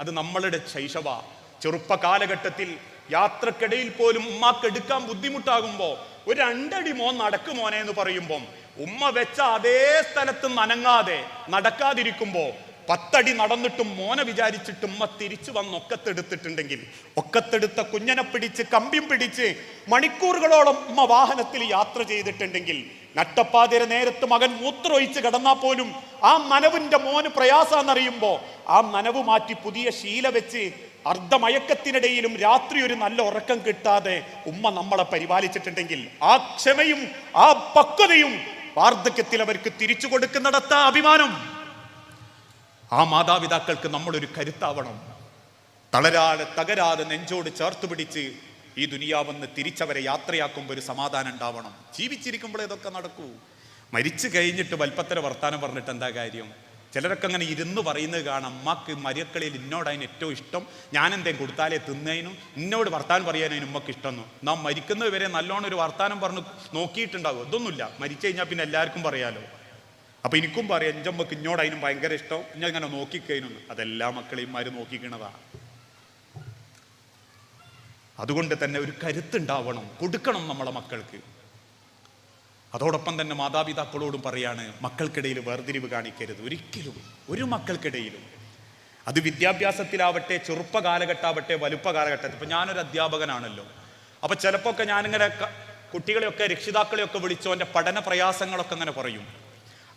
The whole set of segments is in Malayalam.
അത് നമ്മളുടെ ശൈശവ. ചെറുപ്പ കാലഘട്ടത്തിൽ യാത്രക്കിടയിൽ പോലും ഉമ്മാക്ക് എടുക്കാൻ ബുദ്ധിമുട്ടാകുമ്പോ ഒരു രണ്ടടി മോൻ നടക്കുമോനെ എന്ന് പറയുമ്പം ഉമ്മ വെച്ച അതേ സ്ഥലത്ത് നനങ്ങാതെ നടക്കാതിരിക്കുമ്പോൾ പത്തടി നടന്നിട്ടും മോനെ വിചാരിച്ചിട്ട് ഉമ്മ തിരിച്ചു വന്ന് ഒക്കത്തെടുത്തിട്ടുണ്ടെങ്കിൽ ഒക്കത്തെടുത്ത കുഞ്ഞനെ പിടിച്ച് കമ്പിയും പിടിച്ച് മണിക്കൂറുകളോളം ഉമ്മ വാഹനത്തിൽ യാത്ര ചെയ്തിട്ടുണ്ടെങ്കിൽ നട്ടപ്പാതിര നേരത്ത് മകൻ മൂത്രമൊഴിച്ച് കിടന്നാൽ പോലും ആ മനവിന്റെ മോന് പ്രയാസമെന്നറിയുമ്പോൾ ആ നനവ് മാറ്റി പുതിയ ശീല വെച്ച് അർദ്ധമയക്കത്തിനിടയിലും രാത്രി ഒരു നല്ല ഉറക്കം കിട്ടാതെ ഉമ്മ നമ്മളെ പരിപാലിച്ചിട്ടുണ്ടെങ്കിൽ ആ ക്ഷമയും ആ പക്വതയും വാർദ്ധക്യത്തിൽ അവർക്ക് തിരിച്ചു കൊടുക്കുന്നിടത്ത അഭിമാനം. ആ മാതാപിതാക്കൾക്ക് നമ്മളൊരു കരുത്താവണം. തളരാതെ തകരാതെ നെഞ്ചോട് ചേർത്ത് പിടിച്ച് ഈ ദുനിയാവെന്ന് തിരിച്ചവരെ യാത്രയാക്കുമ്പോൾ ഒരു സമാധാനം ഉണ്ടാവണം. ജീവിച്ചിരിക്കുമ്പോൾ ഇതൊക്കെ നടക്കൂ. മരിച്ചു കഴിഞ്ഞിട്ട് വൽപ്പത്തര വർത്താനം പറഞ്ഞിട്ട് എന്താ കാര്യം? ചിലരൊക്കെ അങ്ങനെ ഇരുന്ന് പറയുന്നത് കാണാം അമ്മയ്ക്ക് മരിയക്കളിയിൽ ഇന്നോട് അതിന് ഏറ്റവും ഇഷ്ടം. ഞാൻ എന്തേലും കൊടുത്താലേ തിന്നതിനും ഇന്നോട് വർത്താനം പറയാനും ഉമ്മക്ക് ഇഷ്ടമെന്നു നാം മരിക്കുന്നത് വരെ നല്ലോണം ഒരു വർത്താനം പറഞ്ഞ് നോക്കിയിട്ടുണ്ടാകും ഇതൊന്നുമില്ല. മരിച്ചു കഴിഞ്ഞാൽ പിന്നെ എല്ലാവർക്കും പറയാലോ. അപ്പൊ എനിക്കും പറയാം എന്റെ അമ്മയ്ക്ക് ഇന്നോട് അതിനും ഭയങ്കര ഇഷ്ടം. ഞാൻ ഇങ്ങനെ നോക്കിക്കഴിഞ്ഞു. അതെല്ലാ മക്കളെയും മാര് നോക്കിക്കണതാ. അതുകൊണ്ട് തന്നെ ഒരു കരുത്തുണ്ടാവണം. കൊടുക്കണം നമ്മളെ മക്കൾക്ക്. അതോടൊപ്പം തന്നെ മാതാപിതാക്കളോടും പറയാണ് മക്കൾക്കിടയിൽ വേർതിരിവ് കാണിക്കരുത്. ഒരിക്കലും ഒരു മക്കൾക്കിടയിലും. അത് വിദ്യാഭ്യാസത്തിലാവട്ടെ ചെറുപ്പ കാലഘട്ടാവട്ടെ വലുപ്പ കാലഘട്ടത്തിൽ. ഇപ്പൊ ഞാനൊരു അധ്യാപകനാണല്ലോ. അപ്പൊ ചിലപ്പോ ഒക്കെ ഞാനിങ്ങനെ കുട്ടികളെയൊക്കെ രക്ഷിതാക്കളെയൊക്കെ വിളിച്ചോ എന്റെ പഠന പ്രയാസങ്ങളൊക്കെ അങ്ങനെ പറയും.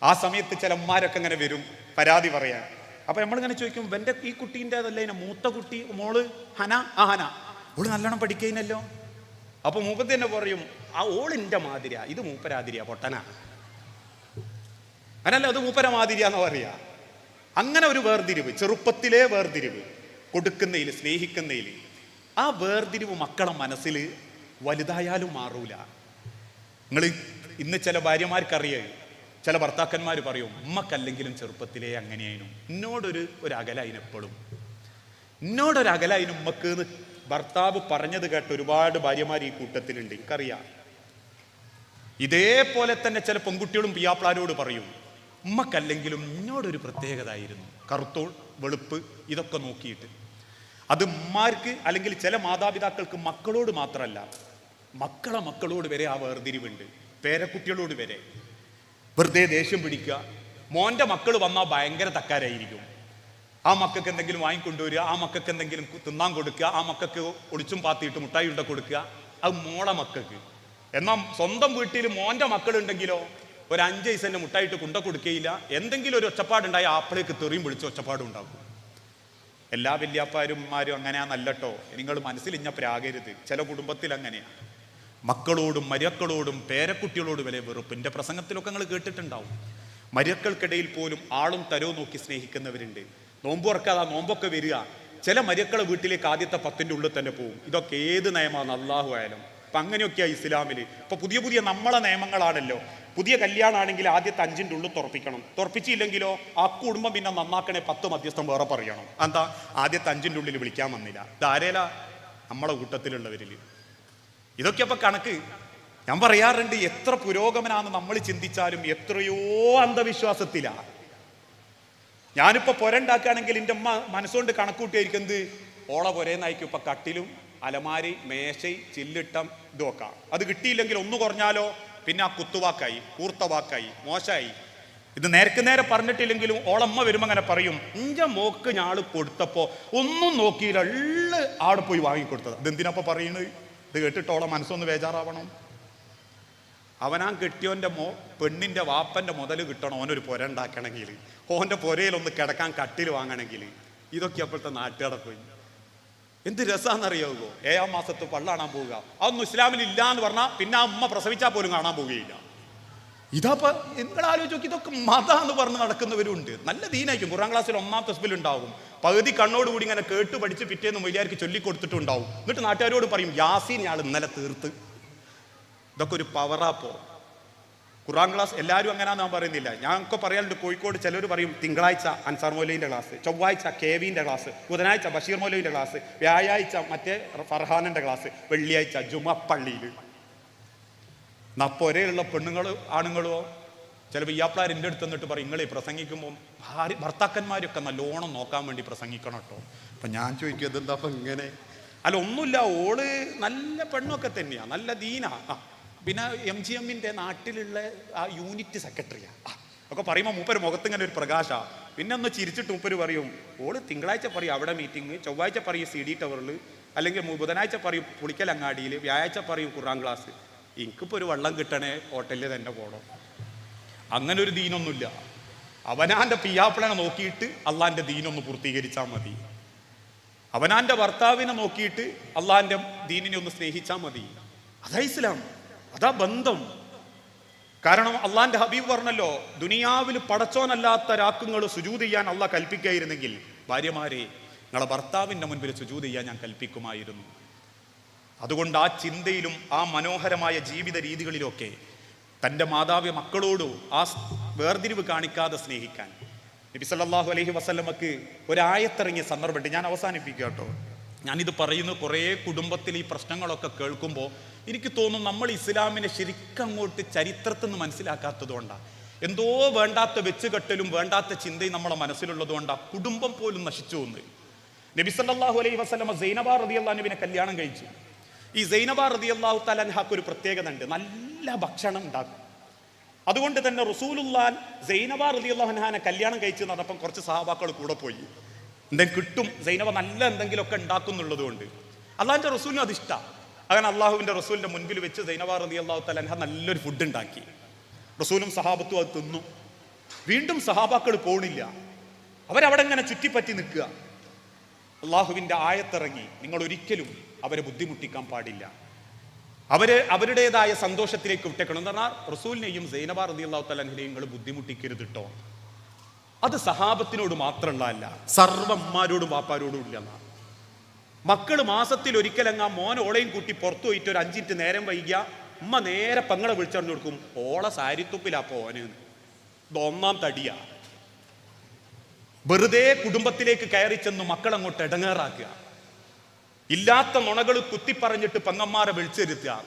ആ സമയത്ത് ചില അമ്മമാരൊക്കെ ഇങ്ങനെ വരും പരാതി പറയാൻ. അപ്പൊ നമ്മളിങ്ങനെ ചോദിക്കും എന്റെ ഈ കുട്ടീന്റെതല്ലേ? ഇങ്ങനെ മൂത്ത കുട്ടി മോൾ ഹന ആ ഹന. ഓൾ നല്ലോണം പഠിക്കുന്നല്ലോ അപ്പൊ മൂപ്പത്തി തന്നെ പറയും ആ ഓളിന്റെ മാതിരിയാ. ഇത് മൂപ്പരാതിരിയാ പൊട്ടനാ. അങ്ങനല്ല അത് മൂപ്പര മാതിരിയാന്ന് പറയാ. അങ്ങനെ ഒരു വേർതിരിവ് ചെറുപ്പത്തിലെ വേർതിരിവ് കൊടുക്കുന്നതിൽ സ്നേഹിക്കുന്നതിൽ ആ വേർതിരിവ് മക്കളെ മനസ്സിൽ വലുതായാലും മാറൂല. നിങ്ങൾ ഇന്ന് ചില ഭാര്യമാർക്കറിയേ ചില ഭർത്താക്കന്മാർ പറയും ഉമ്മക്കല്ലെങ്കിലും ചെറുപ്പത്തിലേ അങ്ങനെയായിരുന്നു എന്നോടൊരു ഒരു അകലായിനെപ്പോഴും എന്നോടൊരു അകലായിന് ഉമ്മക്ക് ഭർത്താവ് പറഞ്ഞത് കേട്ട ഒരുപാട് ഭാര്യമാർ ഈ കൂട്ടത്തിലുണ്ട്. എനിക്കറിയാം. ഇതേപോലെ തന്നെ ചില പെൺകുട്ടികളും പിയാപ്ലാരോട് പറയും ഉമ്മക്കല്ലെങ്കിലും എന്നോടൊരു പ്രത്യേകത ആയിരുന്നു കറുത്തോൾ വെളുപ്പ് ഇതൊക്കെ നോക്കിയിട്ട്. അത് ഉമ്മാർക്ക് അല്ലെങ്കിൽ ചില മാതാപിതാക്കൾക്ക് മക്കളോട് മാത്രമല്ല മക്കളെ മക്കളോട് വരെ ആ വേർതിരിവുണ്ട്. പേരക്കുട്ടികളോട് വരെ. വെറുതെ ദേഷ്യം പിടിക്കുക. മോന്റെ മക്കൾ വന്നാൽ ഭയങ്കര തക്കാരായിരിക്കും. ആ മക്കൾക്ക് എന്തെങ്കിലും വാങ്ങിക്കൊണ്ടുവരിക ആ മക്കൾക്ക് എന്തെങ്കിലും തിന്നാൻ കൊടുക്കുക ആ മക്കൾക്ക് ഒളിച്ചും പാത്തിയിട്ട് മുട്ടായി ഉണ്ട കൊടുക്കുക അത് മോളെ മക്കൾക്ക്. എന്നാൽ സ്വന്തം വീട്ടിൽ മോന്റെ മക്കളുണ്ടെങ്കിലോ ഒരു അഞ്ച് വയസ്സിന്റെ മുട്ടായിട്ട് കുണ്ട കൊടുക്കുകയില്ല എന്തെങ്കിലും ഒരു ഒച്ചപ്പാടുണ്ടായി ആപ്പിളേക്ക് തെറിയും വിളിച്ച് ഒച്ചപ്പാടും ഉണ്ടാക്കും എല്ലാ വല്യാപ്പാരുമാരും അങ്ങനെയാന്നല്ലട്ടോ. നിങ്ങൾ മനസ്സിൽ പ്രാകരുത് ചില കുടുംബത്തിൽ അങ്ങനെയാണ് മക്കളോടും മരിയക്കളോടും പേരക്കുട്ടികളോടും വില വെറുപ്പ് എന്റെ പ്രസംഗത്തിലൊക്കെ നിങ്ങൾ കേട്ടിട്ടുണ്ടാവും. മരിയക്കൾക്കിടയിൽ പോലും ആളും തരവും നോക്കി സ്നേഹിക്കുന്നവരുണ്ട്. നോമ്പ് തുറക്കാതെ ആ നോമ്പൊക്കെ വരിക. ചില മര്യക്കളെ വീട്ടിലേക്ക് ആദ്യത്തെ പത്തിന്റെ ഉള്ളിൽ തന്നെ പോകും. ഇതൊക്കെ ഏത് നിയമമാണ് അള്ളാഹു ആയാലും അപ്പം അങ്ങനെയൊക്കെയാണ് ഇസ്ലാമിൽ ഇപ്പോൾ പുതിയ പുതിയ നമ്മളെ നിയമങ്ങളാണല്ലോ പുതിയ കല്യാണമാണെങ്കിൽ ആദ്യത്തെ അഞ്ചിന്റെ ഉള്ളിൽ തുറപ്പിക്കണം. തുറപ്പിച്ചില്ലെങ്കിലോ ആ കുടുംബം പിന്നെ നന്നാക്കണേ പത്ത് മധ്യസ്ഥം വേറെ പറയണം. എന്താ? ആദ്യത്തെ അഞ്ചിന്റെ ഉള്ളിൽ വിളിക്കാൻ വന്നില്ല. ഇതാരേലാ നമ്മളെ കൂട്ടത്തിലുള്ളവരിൽ ഇതൊക്കെ അപ്പം കണക്ക്. ഞാൻ പറയാറുണ്ട് എത്ര പുരോഗമനാന്ന് നമ്മൾ ചിന്തിച്ചാലും എത്രയോ അന്ധവിശ്വാസത്തിലാ. ഞാനിപ്പോ പൊരണ്ടാക്കുകയാണെങ്കിൽ എന്റെ അമ്മ മനസ്സുകൊണ്ട് കണക്കൂട്ടിയായിരിക്കും എന്ത്? ഓള പുരയെന്നായിരിക്കും ഇപ്പൊ കട്ടിലും അലമാരി മേശയും ചില്ലിട്ടം ഇതുമൊക്കെ അത് കിട്ടിയില്ലെങ്കിൽ ഒന്ന് കുറഞ്ഞാലോ? പിന്നെ ആ കുത്തുവാക്കായി കൂർത്ത വാക്കായി മോശമായി. ഇത് നേരക്ക് നേരെ പറഞ്ഞിട്ടില്ലെങ്കിലും ഓളമ്മ വരുമ്പോൾ അങ്ങനെ പറയും. ഇഞ്ച മോക്ക് ഞാൾ കൊടുത്തപ്പോൾ ഒന്നും നോക്കിയില്ല ഉള്ള ആടെ പോയി വാങ്ങിക്കൊടുത്തത്. ഇതെന്തിനപ്പോ പറയുന്നത് ഇത് കേട്ടിട്ട് ഓളെ മനസ്സൊന്ന് ബേജാറാവണം. അവനാ കെട്ടിയോന്റെ മോ പെണ്ണിന്റെ വാപ്പന്റെ മുതൽ കിട്ടണം. ഓനൊരു പുര ഉണ്ടാക്കണമെങ്കിൽ ഓന്റെ പുരയിലൊന്ന് കിടക്കാൻ കട്ടിൽ വാങ്ങണമെങ്കിൽ ഇതൊക്കെ അപ്പോഴത്തെ നാട്ടുകടപ്പ് എന്ത് രസാന്നറിയാവോ? ഏഴാം മാസത്ത് പള്ളാണാൻ പോവുക. അതൊന്നും ഇസ്ലാമിൽ ഇല്ല എന്ന് പറഞ്ഞാൽ പിന്നെ അമ്മ പ്രസവിച്ചാൽ പോലും കാണാൻ പോവുകയില്ല. ഇതപ്പോ നിങ്ങൾ ആലോചിച്ച് നോക്കി ഇതൊക്കെ മത എന്ന് പറഞ്ഞ് നടക്കുന്നവരുണ്ട്. നല്ല ദീനായിരിക്കും. കുറാം ക്ലാസ്സിൽ ഒന്നാം തസ്ബിൽ ഉണ്ടാവും. പകുതി കണ്ണോടുകൂടി ഇങ്ങനെ കേട്ട് പഠിച്ച് പിറ്റേന്ന് മൊയ്യാർക്ക് ചൊല്ലിക്കൊടുത്തിട്ടുണ്ടാവും. എന്നിട്ട് നാട്ടുകാരോട് പറയും യാസീൻ ഞാൾ ഇന്നലെ തീർത്ത്. ഇതൊക്കെ ഒരു പവറാപ്പോ ഖുറാൻ ക്ലാസ് എല്ലാവരും അങ്ങനെയാന്ന് ഞാൻ പറയുന്നില്ല. ഞാനൊക്കെ പറയാറുണ്ട് കോഴിക്കോട് ചിലർ പറയും തിങ്കളാഴ്ച അൻസാർ മൗലവിന്റെ ക്ലാസ് ചൊവ്വാഴ്ച കെ വിന്റെ ക്ലാസ് ബുധനാഴ്ച ബഷീർ മൗലവിന്റെ ക്ലാസ് വ്യാഴാഴ്ച മറ്റേ ഫർഹാനന്റെ ക്ലാസ് വെള്ളിയാഴ്ച ജുമപ്പള്ളിയിൽ നപ്പൊരയുള്ള പെണ്ണുങ്ങൾ ആണുങ്ങളോ? ചിലപ്പോൾ ഇയാപ്പിളാർ എന്റെ അടുത്ത് നിന്നിട്ട് പറയും നിങ്ങളെ പ്രസംഗിക്കുമ്പോൾ ഭാര്യ ഭർത്താക്കന്മാരൊക്കെ നല്ലോണം നോക്കാൻ വേണ്ടി പ്രസംഗിക്കണം കേട്ടോ അപ്പം ഞാൻ ചോദിക്കും ഇതെന്താ അപ്പം ഇങ്ങനെ? അല്ല ഒന്നുമില്ല ഓൾ നല്ല പെണ്ണൊക്കെ തന്നെയാണ് നല്ല ദീനാ. ആ പിന്നെ എം ജി എമ്മിന്റെ നാട്ടിലുള്ള ആ യൂണിറ്റ് സെക്രട്ടറിയാ. ആ ഒക്കെ പറയുമ്പോൾ മൂപ്പര് മുഖത്ത് ഇങ്ങനെ ഒരു പ്രകാശ. പിന്നെ ഒന്ന് ചിരിച്ചിട്ട് മൂപ്പര് പറയും ഓൾ തിങ്കളാഴ്ച പറയും അവിടെ മീറ്റിംഗ് ചൊവ്വാഴ്ച പറയും സി ഡി ടവറിൽ അല്ലെങ്കിൽ ബുധനാഴ്ച പറയും പുളിക്കലങ്ങാടിയിൽ വ്യാഴാഴ്ച പറയും കുറാം ക്ലാസ്. എനിക്കിപ്പോൾ ഒരു വള്ളം കിട്ടണേ ഹോട്ടലിൽ തന്നെ പോകണം അങ്ങനെ ഒരു ദീനൊന്നുമില്ല. അവനാന്റെ പിയാപ്പിളനെ നോക്കിയിട്ട് അള്ളാന്റെ ദീനൊന്ന് പൂർത്തീകരിച്ചാൽ മതി. അവനാന്റെ ഭർത്താവിനെ നോക്കിയിട്ട് അള്ളാന്റെ ദീനിനെ ഒന്ന് സ്നേഹിച്ചാൽ മതി. അതാ ഇസ്ലാം. അതാ ബന്ധം. കാരണം അള്ളാന്റെ ഹബീബ് പറഞ്ഞല്ലോ ദുനിയാവിൽ പടച്ചോനല്ലാത്ത രാക്കുങ്ങൾ സുജൂത് ചെയ്യാൻ അള്ളാഹ് കൽപ്പിക്കായിരുന്നെങ്കിൽ ഭാര്യമാരെ നിങ്ങളെ ഭർത്താവിന്റെ മുൻപിൽ സുജൂത് ചെയ്യാൻ ഞാൻ കൽപ്പിക്കുമായിരുന്നു. അതുകൊണ്ട് ആ ചിന്തയിലും ആ മനോഹരമായ ജീവിത രീതികളിലൊക്കെ തന്റെ മാതാവ് മക്കളോട് ആ വേർതിരിവ് കാണിക്കാതെ സ്നേഹിക്കാൻ. നബി സല്ലല്ലാഹു അലൈഹി വസല്ലമക്ക് ഒരായത്തിറങ്ങിയ സന്ദർഭമുണ്ട്. ഞാൻ അവസാനിപ്പിക്കുക കേട്ടോ. ഞാനിത് പറയുന്നു കുറേ കുടുംബത്തിൽ ഈ പ്രശ്നങ്ങളൊക്കെ കേൾക്കുമ്പോൾ എനിക്ക് തോന്നും നമ്മൾ ഇസ്ലാമിനെ ശരിക്കും അങ്ങോട്ട് ചരിത്രത്തിൽ നിന്ന് മനസ്സിലാക്കാത്തത് കൊണ്ടാണ് എന്തോ വേണ്ടാത്ത വെച്ചുകെട്ടലും വേണ്ടാത്ത ചിന്തയും നമ്മളെ മനസ്സിലുള്ളതുകൊണ്ടാണ് കുടുംബം പോലും നശിച്ചു പോകുന്നത് നബി സല്ലല്ലാഹു അലൈഹി വസല്ലമ റതി അള്ളാഹുബിനെ കല്യാണം കഴിച്ചു. ഈ സൈനബ അള്ളാഹു തലൻഹാക്ക് ഒരു പ്രത്യേകത ഉണ്ട് നല്ല ഭക്ഷണം ഉണ്ടാക്കും. അതുകൊണ്ട് തന്നെ റസൂലുല്ലാൻ സൈനബ അള്ളാഹുഹാനെ കല്യാണം കഴിച്ചു നടപ്പം കുറച്ച് സഹാബാക്കൾ കൂടെ പോയി. എന്തെങ്കിലും കിട്ടും. സൈനബ നല്ല എന്തെങ്കിലുമൊക്കെ ഉണ്ടാക്കുന്നുള്ളത് കൊണ്ട്. അള്ളാഹിന്റെ റസൂലിനും അത് ഇഷ്ടമാണ് അങ്ങനെ അള്ളാഹുവിന്റെ റസൂലിന്റെ മുൻപിൽ വെച്ച് സൈനബ അള്ളാഹു തലൻഹ നല്ലൊരു ഫുഡ് ഉണ്ടാക്കി. റസൂലും സഹാബത്തും അത് തിന്നു. വീണ്ടും സഹാബാക്കൾ പോണില്ല. അവരവിടെ ഇങ്ങനെ ചുറ്റിപ്പറ്റി നിൽക്കുക. അള്ളാഹുവിന്റെ ആയത്തിറങ്ങി. നിങ്ങൾ ഒരിക്കലും അവരെ ബുദ്ധിമുട്ടിക്കാൻ പാടില്ല. അവർ അവരുടേതായ സന്തോഷത്തിലേക്ക് വിട്ടേക്കണം. എന്ന് പറഞ്ഞാൽ റസൂലിനെയും സൈനബ റതി അള്ളാഹു തലഹിനെയും നിങ്ങൾ ബുദ്ധിമുട്ടിക്കരുത് കേട്ടോ അത് സഹാബത്തിനോട് മാത്രമുള്ളതല്ല സർവന്മാരോടും വാപ്പാരോടും ഇല്ല മക്കൾ മാസത്തിൽ ഒരിക്കലങ്ങ മോൻ ഓളയും കൂട്ടി പുറത്തു പോയിട്ട് ഒരു അഞ്ചിറ്റ് നേരം വൈകിയ ഉമ്മ നേരെ പങ്ങളെ വിളിച്ചറിഞ്ഞു കൊടുക്കും ഓള സാരിത്തുപ്പിലാ പോന് ഒന്നാം തടിയാ. വെറുതെ കുടുംബത്തിലേക്ക് കയറി ചെന്ന് മക്കൾ അങ്ങോട്ട് ഇടങ്ങേറാക്കുക. ഇല്ലാത്ത നുണകൾ കുത്തിപ്പറഞ്ഞിട്ട് പെങ്ങന്മാരെ വിളിച്ചിരുത്തുക.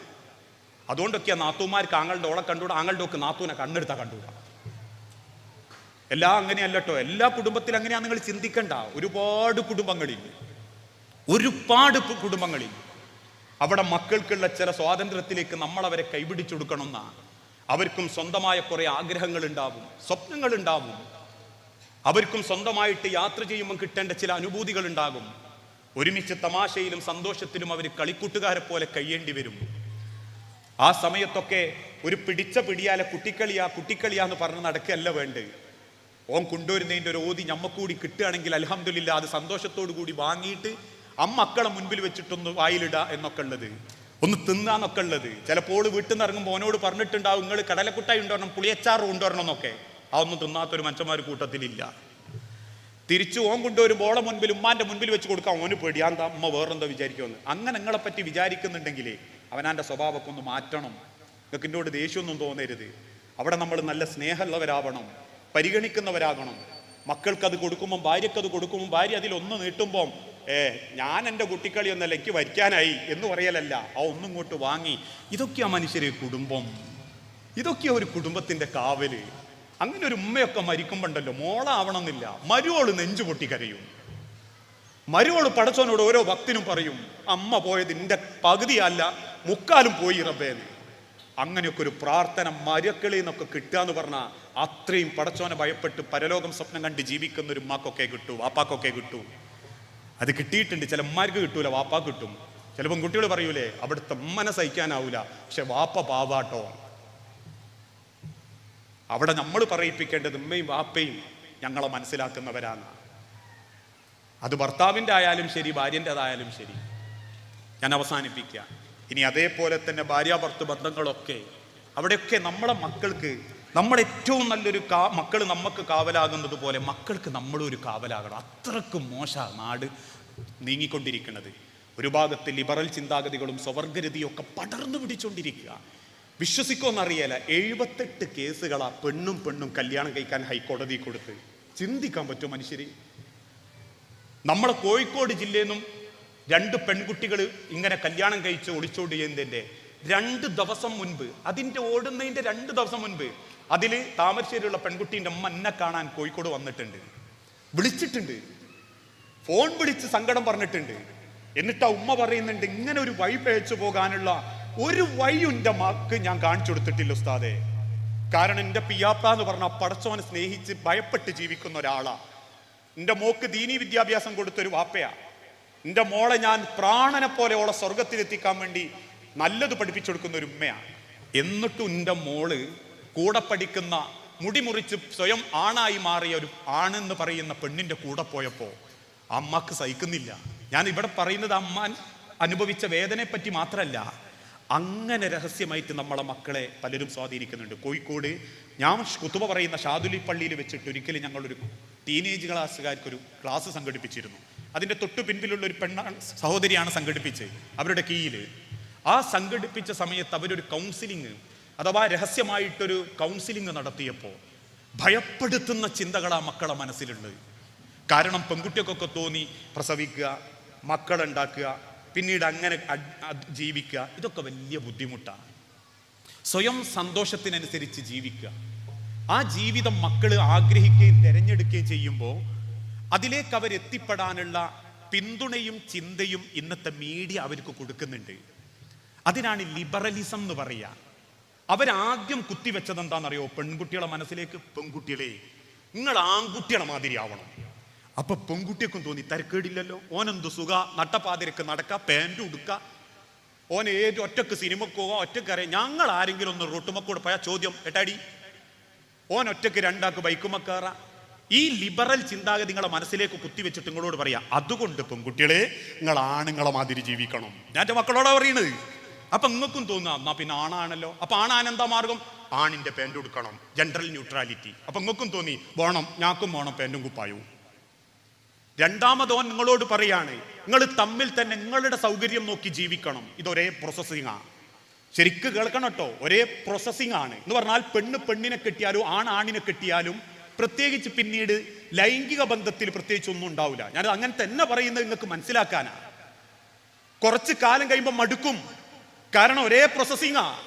അതുകൊണ്ടൊക്കെയാ നാത്തൂമാർക്ക് ആങ്ങളുടെ ഓളെ കണ്ടുകൂടാ ആങ്ങളുടെ ഒക്കെ നാത്തൂനെ കണ്ണെടുത്താ കണ്ടുകൂടാ. എല്ലാം അങ്ങനെയല്ലട്ടോ എല്ലാ കുടുംബത്തിലും അങ്ങനെയാ നിങ്ങൾ ചിന്തിക്കണ്ട. ഒരുപാട് കുടുംബങ്ങളിൽ ഒരുപാട് കുടുംബങ്ങളിൽ അവിടെ മക്കൾക്കുള്ള ചില സ്വാതന്ത്ര്യത്തിലേക്ക് നമ്മൾ അവരെ കൈപിടിച്ചു കൊടുക്കണമെന്നാ അവർക്കും സ്വന്തമായ കുറേ ആഗ്രഹങ്ങൾ ഉണ്ടാവും സ്വപ്നങ്ങൾ ഉണ്ടാവും അവർക്കും സ്വന്തമായിട്ട് യാത്ര ചെയ്യുമ്പോൾ കിട്ടേണ്ട ചില അനുഭൂതികൾ ഉണ്ടാകും ഒരുമിച്ച് തമാശയിലും സന്തോഷത്തിലും അവർ കളിക്കൂട്ടുകാരെ പോലെ കഴിയേണ്ടി വരും. ആ സമയത്തൊക്കെ ഒരു പിടിച്ച പിടിയാലെ കുട്ടിക്കളിയാ കുട്ടിക്കളിയാ എന്ന് പറഞ്ഞ് നടക്കല്ല വേണ്ടത്. ഓൻ കൊണ്ടുവരുന്നതിന്റെ ഒരു ഓതി ഞമ്മക്കൂടി കിട്ടുകയാണെങ്കിൽ അലഹമില്ല അത് സന്തോഷത്തോടു കൂടി വാങ്ങിയിട്ട് അമ്മക്കളെ മുൻപിൽ വെച്ചിട്ടൊന്ന് വായിലിട എന്നൊക്കെ ഉള്ളത്. ഒന്ന് തിന്നാന്നൊക്കെ ഉള്ളത്. ചിലപ്പോൾ വീട്ടിൽ നിന്ന് ഇറങ്ങുമ്പോൾ ഓനോട് പറഞ്ഞിട്ടുണ്ടാവും നിങ്ങൾ കടലക്കുട്ടായി ഉണ്ടോണം പുളിയച്ചാറ് കൊണ്ടുവരണം എന്നൊക്കെ. അതൊന്നും തിന്നാത്തൊരു മനുഷ്യന്മാർ കൂട്ടത്തിലില്ല. തിരിച്ചു ഓൻ കൊണ്ടുവരും ഓളെ മുൻപിൽ ഉമ്മാന്റെ മുൻപിൽ വെച്ച് കൊടുക്കാം ഓന് പേടി എന്താ അമ്മ വേറെന്തോ വിചാരിക്കുമെന്ന് അങ്ങനെ നിങ്ങളെ പറ്റി വിചാരിക്കുന്നുണ്ടെങ്കിൽ അവനാന്റെ സ്വഭാവമൊക്കെ ഒന്ന് മാറ്റണം. നിങ്ങൾക്ക് എന്നോട് ദേഷ്യമൊന്നും തോന്നരുത്. അവിടെ നമ്മൾ നല്ല സ്നേഹമുള്ളവരാവണം. പരിഗണിക്കുന്നവരാകണം. മക്കൾക്കത് അത് കൊടുക്കുമ്പോൾ ഭാര്യക്ക് അത് കൊടുക്കുമ്പോൾ ഭാര്യ അതിലൊന്ന് ഒന്ന് നീട്ടുമ്പോൾ ഏ ഞാൻ എന്റെ കുട്ടിക്കളി ഒന്നല്ല എനിക്ക് വരിക്കാനായി എന്ന് പറയലല്ല. ആ ഒന്നും ഇങ്ങോട്ട് വാങ്ങി. ഇതൊക്കെയാ മനുഷ്യരെ കുടുംബം. ഇതൊക്കെയാ ഒരു കുടുംബത്തിന്റെ കാവൽ. അങ്ങനെ ഒരു ഉമ്മയൊക്കെ മരിക്കുമ്പോണ്ടല്ലോ മോളാവണമെന്നില്ല. മരുവോൾ നെഞ്ചു പൊട്ടി കരയും. മരുവോൾ പടച്ചോനോട് ഓരോ ഭക്തിനും പറയും അമ്മ പോയത് എന്റെ പകുതിയല്ല മുക്കാലും പോയി റബ്ബേന്ന് അങ്ങനെയൊക്കെ ഒരു പ്രാർത്ഥന മരക്കളിൽ നിന്നൊക്കെ കിട്ടുക എന്ന് പറഞ്ഞാൽ അത്രയും പടച്ചോനെ ഭയപ്പെട്ട് പരലോകം സ്വപ്നം കണ്ട് ജീവിക്കുന്ന ഒരു ഉമ്മാക്കൊക്കെ കിട്ടൂ വാപ്പാക്കൊക്കെ കിട്ടൂ. അത് കിട്ടിയിട്ടുണ്ട്. ചില ഉമ്മാർക്ക് കിട്ടൂല വാപ്പ കിട്ടും. ചില പെൺകുട്ടികൾ പറയൂലേ അവിടുത്തെ ഉമ്മനെ സഹിക്കാനാവൂല. പക്ഷെ വാപ്പ പാവാട്ടോ. അവിടെ നമ്മൾ പറയിപ്പിക്കേണ്ടത് ഉമ്മയും വാപ്പയും ഞങ്ങളെ മനസ്സിലാക്കുന്നവരാണ്. അത് ഭർത്താവിന്റെ ആയാലും ശരി ഭാര്യന്റെതായാലും ശരി. ഞാൻ അവസാനിപ്പിക്കുക ഇനി അതേപോലെ തന്നെ ഭാര്യ ഭാര്യാഭർത്തൃ ബന്ധങ്ങളൊക്കെ അവിടെയൊക്കെ നമ്മളെ മക്കൾക്ക് നമ്മുടെ ഏറ്റവും നല്ലൊരു കാ മക്കൾ നമുക്ക് കാവലാകുന്നത് പോലെ മക്കൾക്ക് നമ്മളൊരു കാവലാകണം. അത്രയ്ക്ക് മോശ നാട് നീങ്ങിക്കൊണ്ടിരിക്കുന്നത് ഒരു ഭാഗത്ത് ലിബറൽ ചിന്താഗതികളും സ്വവർഗരതിയും ഒക്കെ പടർന്നു പിടിച്ചുകൊണ്ടിരിക്കുക വിശ്വസിക്കുമെന്നറിയല എഴുപത്തെട്ട് കേസുകളാ പെണ്ണും പെണ്ണും കല്യാണം കഴിക്കാൻ ഹൈക്കോടതി കൊടുത്ത്. ചിന്തിക്കാൻ പറ്റുമോ മനുഷ്യര്? നമ്മളെ കോഴിക്കോട് ജില്ലയിൽ നിന്നും രണ്ട് പെൺകുട്ടികൾ ഇങ്ങനെ കല്യാണം കഴിച്ച് ഒളിച്ചോടി ചെയ്യുന്നതിന്റെ രണ്ട് ദിവസം മുൻപ് അതിന്റെ ഓടുന്നതിന്റെ രണ്ട് ദിവസം മുൻപ് അതിൽ താമരശ്ശേരിയുള്ള പെൺകുട്ടീന്റെ അമ്മ എന്നെ കാണാൻ കോഴിക്കോട് വന്നിട്ടുണ്ട്. വിളിച്ചിട്ടുണ്ട്. ഫോൺ വിളിച്ച് സങ്കടം പറഞ്ഞിട്ടുണ്ട്. എന്നിട്ട് ആ ഉമ്മ പറയുന്നുണ്ട് ഇങ്ങനെ ഒരു വഴി പേച്ചു പോകാനുള്ള ഒരു വഴി എന്റെ മക്ക് ഞാൻ കാണിച്ചു കൊടുത്തിട്ടില്ല ഉസ്താദെ. കാരണം എന്റെ പിയാപ്പ എന്ന് പറഞ്ഞ പടച്ചവനെ സ്നേഹിച്ച് ഭയപ്പെട്ട് ജീവിക്കുന്ന ഒരാളാ. എന്റെ മോക്ക് ദീനി വിദ്യാഭ്യാസം കൊടുത്തൊരു വാപ്പയാ. എന്റെ മോളെ ഞാൻ പ്രാണനെ പോലെ ഓളെ സ്വർഗത്തിലെത്തിക്കാൻ വേണ്ടി നല്ലത് പഠിപ്പിച്ചു കൊടുക്കുന്ന ഒരു ഉമ്മയാണ് എന്നിട്ടും എന്റെ മോൾ കൂടെ പഠിക്കുന്ന മുടി മുറിച്ച് സ്വയം ആണായി മാറിയ ഒരു ആണെന്ന് പറയുന്ന പെണ്ണിന്റെ കൂടെ പോയപ്പോൾ അമ്മയ്ക്ക് സഹിക്കുന്നില്ല. ഞാൻ ഇവിടെ പറയുന്നത് അമ്മ അനുഭവിച്ച വേദനയെ പറ്റി മാത്രമല്ല അങ്ങനെ രഹസ്യമായിട്ട് നമ്മളെ മക്കളെ പലരും സ്വാധീനിക്കുന്നുണ്ട്. കോഴിക്കോട് ഞാൻ കുത്തുവ പറയുന്ന ഷാദുലി പള്ളിയിൽ വെച്ചിട്ട് ഒരിക്കലും ഞങ്ങളൊരു ടീനേജ് ക്ലാസ്സുകാർക്കൊരു ക്ലാസ് സംഘടിപ്പിച്ചിരുന്നു. അതിന്റെ തൊട്ടു പിൻപിലുള്ള ഒരു പെണ്ണാണ് സഹോദരിയാണ് സംഘടിപ്പിച്ചത് അവരുടെ കീഴിൽ ആ സംഘടിപ്പിച്ച സമയത്ത് അവരൊരു കൗൺസിലിംഗ് അഥവാ രഹസ്യമായിട്ടൊരു കൗൺസിലിംഗ് നടത്തിയപ്പോൾ ഭയപ്പെടുത്തുന്ന ചിന്തകൾ ആ മക്കളെ മനസ്സിലുണ്ട്. കാരണം പെൺകുട്ടികൾക്കൊക്കെ തോന്നി പ്രസവിക്കുക മക്കളുണ്ടാക്കുക പിന്നീട് അങ്ങനെ ജീവിക്കുക ഇതൊക്കെ വലിയ ബുദ്ധിമുട്ടാണ് സ്വയം സന്തോഷത്തിനനുസരിച്ച് ജീവിക്കുക. ആ ജീവിതം മക്കൾ ആഗ്രഹിക്കുകയും തിരഞ്ഞെടുക്കുകയും ചെയ്യുമ്പോൾ അതിലേക്ക് അവർ എത്തിപ്പെടാനുള്ള പിന്തുണയും ചിന്തയും ഇന്നത്തെ മീഡിയ അവർക്ക് കൊടുക്കുന്നുണ്ട്. അതിനാണ് ലിബറലിസം എന്ന് പറയുക. അവരാദ്യം കുത്തിവെച്ചത് എന്താണെന്നറിയോ പെൺകുട്ടികളെ മനസ്സിലേക്ക്. പെൺകുട്ടികളെ നിങ്ങൾ ആൺകുട്ടികളെ മാതിരി ആവണം അപ്പൊ പെൺകുട്ടിയൊക്കെ തോന്നി തരക്കേടില്ലല്ലോ. ഓനെന്ത് സുഖ? നട്ടപ്പാതിരക്ക് നടക്ക പാന്റ് ഉടുക്ക. ഓൻ ഏത് ഒറ്റയ്ക്ക് സിനിമക്ക് പോവാ ഒറ്റയ്ക്ക് അറിയാം ഞങ്ങൾ ആരെങ്കിലും ഒന്ന് റൊട്ടുമക്കൂടെ പോയാൽ ചോദ്യം എട്ടാടി ഓൻ ഒറ്റയ്ക്ക് രണ്ടാക്ക് ബൈക്കുമക്കേറ ഈ ലിബറൽ ചിന്താഗതി നിങ്ങളെ മനസ്സിലേക്ക് കുത്തിവെച്ചിട്ട് നിങ്ങളോട് പറയാം അതുകൊണ്ട് പെൺകുട്ടികളെ നിങ്ങൾ ആണുങ്ങളെ മാതിരി ജീവിക്കണം. ഞാൻ മക്കളോടാ പറയുന്നത് അപ്പൊ നിങ്ങൾക്കും തോന്നുക എന്നാ പിന്നെ ആണാണല്ലോ. അപ്പൊ ആണാൻ എന്താ മാർഗം? ആണിന്റെ പാന്റ് കൊടുക്കണം ജനറൽ ന്യൂട്രാലിറ്റി അപ്പൊ നിങ്ങൾക്കും തോന്നി വേണം ഞാക്കും വേണം പാന്റും കുപ്പായവും രണ്ടാമതോൻ നിങ്ങളോട് പറയാണ് നിങ്ങൾ തമ്മിൽ തന്നെ നിങ്ങളുടെ സൗകര്യം നോക്കി ജീവിക്കണം. ഇതൊരേ പ്രോസസ്സിംഗ് ആണ് ശരിക്ക് കേൾക്കണം കേട്ടോ ഒരേ പ്രോസസ്സിംഗ് ആണ്. എന്ന് പറഞ്ഞാൽ പെണ്ണ് പെണ്ണിനെ കെട്ടിയാലും ആൺ ആണിനെ കെട്ടിയാലും പ്രത്യേകിച്ച് പിന്നീട് ലൈംഗിക ബന്ധത്തിൽ പ്രത്യേകിച്ച് ഒന്നും ഉണ്ടാവില്ല. ഞാൻ അങ്ങനെ തന്നെ പറയുന്നത് നിങ്ങൾക്ക് മനസ്സിലാക്കാനാ. കുറച്ച് കാലം കഴിയുമ്പോൾ മടുക്കും. കാരണം ഒരേ പ്രോസസ്സിംഗാ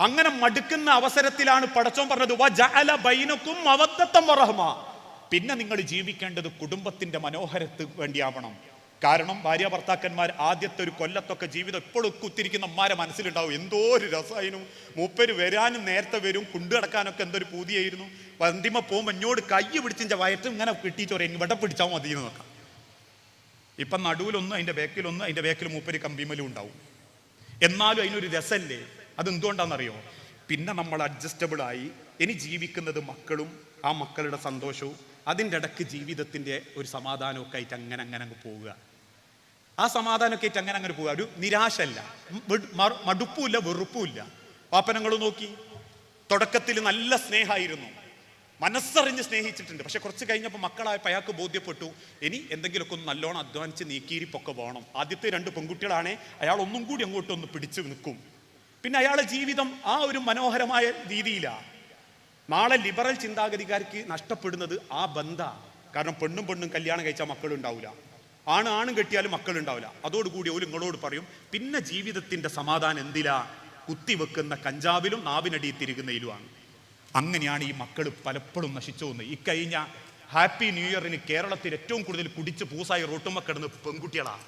അങ്ങനെ മടുക്കുന്ന അവസരത്തിലാണ് പടച്ചോൻ പറഞ്ഞത് "വജഅല ബൈനക്കും മവദ്ദത്തം വറഹ്മ." പിന്നെ നിങ്ങൾ ജീവിക്കേണ്ടത് കുടുംബത്തിന്റെ മനോഹരത്തിന് വേണ്ടിയാവണം. കാരണം ഭാര്യ ഭർത്താക്കന്മാർ ആദ്യത്തെ ഒരു കൊല്ലത്തൊക്കെ ജീവിതം എപ്പോഴും കുത്തിരിക്കുന്ന അമ്മാരെ മനസ്സിലുണ്ടാവും. എന്തോ ഒരു രസമായിരുന്നു മൂപ്പര് വരാനും നേരത്തെ വരും കുണ്ടു കിടക്കാനൊക്കെ എന്തൊരു പൂതിയായിരുന്നു. വന്തിമ പോകുമ്പോൾ എന്നോട് കൈ പിടിച്ചിന്റെ വയറ്റും ഇങ്ങനെ കിട്ടിയിട്ട് ഇവിടെ പിടിച്ചാൽ മതി എന്ന് നോക്കാം. ഇപ്പം നടുവിലൊന്നും അതിന്റെ ബാക്കിലൊന്നും അതിന്റെ ബാക്കിൽ മൂപ്പര് കമ്പിമലും ഉണ്ടാവും. എന്നാലും അതിനൊരു രസമല്ലേ അതെന്തുകൊണ്ടാണെന്നറിയോ? പിന്നെ നമ്മൾ അഡ്ജസ്റ്റബിൾ ആയി. ഇനി ജീവിക്കുന്നത് മക്കളും ആ മക്കളുടെ സന്തോഷവും അതിന്റെ ഇടയ്ക്ക് ജീവിതത്തിന്റെ ഒരു സമാധാനമൊക്കെ ആയിട്ട് അങ്ങനെ അങ്ങനെ അങ്ങ് പോവുക. ആ സമാധാനമൊക്കെ ആയിട്ട് അങ്ങനെ അങ്ങനെ പോവുക. ഒരു നിരാശല്ല മടുപ്പുമില്ല വെറുപ്പുമില്ല. പാപ്പനങ്ങൾ നോക്കി. തുടക്കത്തിൽ നല്ല സ്നേഹമായിരുന്നു. മനസ്സറിഞ്ഞ് സ്നേഹിച്ചിട്ടുണ്ട്. പക്ഷെ കുറച്ച് കഴിഞ്ഞപ്പോൾ മക്കളായപ്പോൾ അയാൾക്ക് ബോധ്യപ്പെട്ടു. ഇനി എന്തെങ്കിലുമൊക്കെ ഒന്ന് നല്ലോണം അധ്വാനിച്ച് നീക്കിയിരിപ്പൊക്കെ വേണം. ആദ്യത്തെ രണ്ട് പെൺകുട്ടികളാണ് അയാൾ ഒന്നും കൂടി അങ്ങോട്ടൊന്ന് പിടിച്ചു നിൽക്കും. പിന്നെ അയാളുടെ ജീവിതം ആ ഒരു മനോഹരമായ രീതിയിലാണ് നാളെ ലിബറൽ ചിന്താഗതിക്കാർക്ക് നഷ്ടപ്പെടുന്നത് ആ ബന്ധ. കാരണം പെണ്ണും പെണ്ണും കല്യാണം കഴിച്ചാൽ മക്കളുണ്ടാവില്ല. ആണ് ആണും കെട്ടിയാലും മക്കളുണ്ടാവില്ല. അതോടുകൂടി ഒരു നിങ്ങളോട് പറയും പിന്നെ ജീവിതത്തിന്റെ സമാധാനം എന്തിലാ? കുത്തിവെക്കുന്ന കഞ്ചാവിലും നാവിനടി തിരികുന്നതിലുമാണ് അങ്ങനെയാണ് ഈ മക്കൾ പലപ്പോഴും നശിച്ചു പോകുന്നത്. ഇക്കഴിഞ്ഞ ഹാപ്പി ന്യൂ ഇയറിന് കേരളത്തിൽ ഏറ്റവും കൂടുതൽ കുടിച്ച് പൂസായി റോട്ടുമ്മ കിടന്ന് പെൺകുട്ടികളാണ്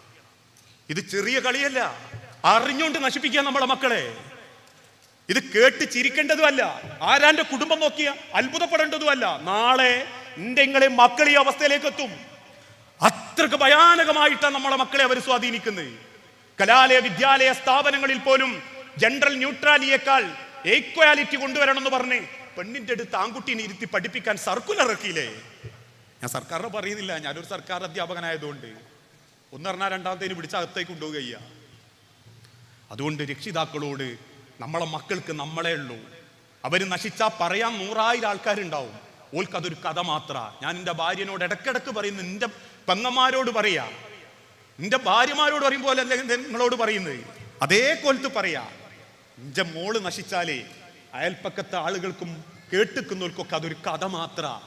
ഇത് ചെറിയ കളിയല്ല. അറിഞ്ഞുകൊണ്ട് നശിപ്പിക്കുക നമ്മളെ മക്കളെ. ഇത് കേട്ട് ചിരിക്കേണ്ടതുമല്ല. ആരാന്റെ കുടുംബം നോക്കിയ അത്ഭുതപ്പെടേണ്ടതുമല്ല. നാളെ നിങ്ങളെ മക്കൾ ഈ അവസ്ഥയിലേക്ക് എത്തും. അത്രയ്ക്ക് ഭയാനകമായിട്ടാണ് നമ്മളെ മക്കളെ അവർ സ്വാധീനിക്കുന്നത്. കലാലയ വിദ്യാലയ സ്ഥാപനങ്ങളിൽ പോലും ജനറൽ ന്യൂട്രാലിയേക്കാൾ ഈക്വാലിറ്റി കൊണ്ടുവരണം എന്ന് പറഞ്ഞ് പെണ്ണിന്റെ അടുത്ത് ആൺകുട്ടീനെ ഇരുത്തി പഠിപ്പിക്കാൻ സർക്കുലർ ഇറക്കിയില്ലേ? ഞാൻ സർക്കാരിനെ പറയുന്നില്ല. ഞാനൊരു സർക്കാർ അധ്യാപകനായതുകൊണ്ട്. ഒന്ന് പറഞ്ഞാൽ രണ്ടാമത്തേന് പിടിച്ച അകത്തേക്ക് കൊണ്ടുപോവുക അതുകൊണ്ട് രക്ഷിതാക്കളോട് നമ്മളെ മക്കൾക്ക് നമ്മളെ ഉള്ളൂ. അവർ നശിച്ചാൽ പറയാൻ നൂറായിരം ആൾക്കാരുണ്ടാവും. ഓൾക്ക് അതൊരു കഥ മാത്ര. ഞാൻ എന്റെ ഭാര്യനോട് ഇടക്കിടക്ക് പറയുന്നു. എന്റെ പെങ്ങന്മാരോട് പറയാ. എന്റെ ഭാര്യമാരോട് പറയുമ്പോൾ അല്ലെങ്കിൽ നിങ്ങളോട് പറയുന്നത്? അതേ കൊലത്ത് പറയാ. എന്റെ മോൾ നശിച്ചാലേ അയൽപ്പക്കത്തെ ആളുകൾക്കും കേട്ടിക്കുന്നവർക്കൊക്കെ അതൊരു കഥ മാത്ര.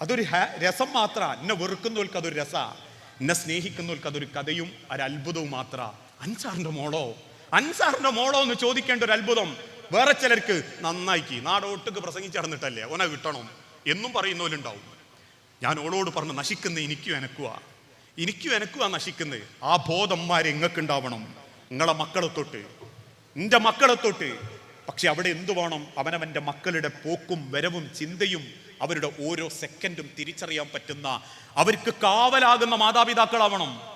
അതൊരു രസം മാത്ര. എന്നെ വെറുക്കുന്നവർക്ക് അതൊരു രസ. എന്നെ സ്നേഹിക്കുന്നവർക്ക് അതൊരു കഥയും ഒരു അത്ഭുതവും മാത്ര. അൻസാറിന്റെ മോളോ? അൻസാറിന്റെ മോളോ എന്ന് ചോദിക്കേണ്ട ഒരു അത്ഭുതം. വേറെ ചിലർക്ക് നന്നായിക്ക്. നാടോട്ടുക്ക് പ്രസംഗിച്ച് നടന്നിട്ടല്ലേ? ഓനെ കിട്ടണം. എന്നും പറയുന്നവരുണ്ടാവും. ഞാൻ ഓളോട് പറഞ്ഞു നശിക്കുന്ന എനിക്കും എനക്കുക എനിക്കും എനക്കുവാ നശിക്കുന്നത് ആ ബോധന്മാരെ ഇങ്ങക്കുണ്ടാവണം നിങ്ങളെ മക്കളെ തൊട്ട്. നിന്റെ മക്കളെ തൊട്ട്. പക്ഷെ അവിടെ എന്തു വേണം? അവനവന്റെ മക്കളുടെ പോക്കും വരവും ചിന്തയും അവരുടെ ഓരോ സെക്കൻഡും തിരിച്ചറിയാൻ പറ്റുന്ന അവർക്ക് കാവലാകുന്ന മാതാപിതാക്കളാവണം.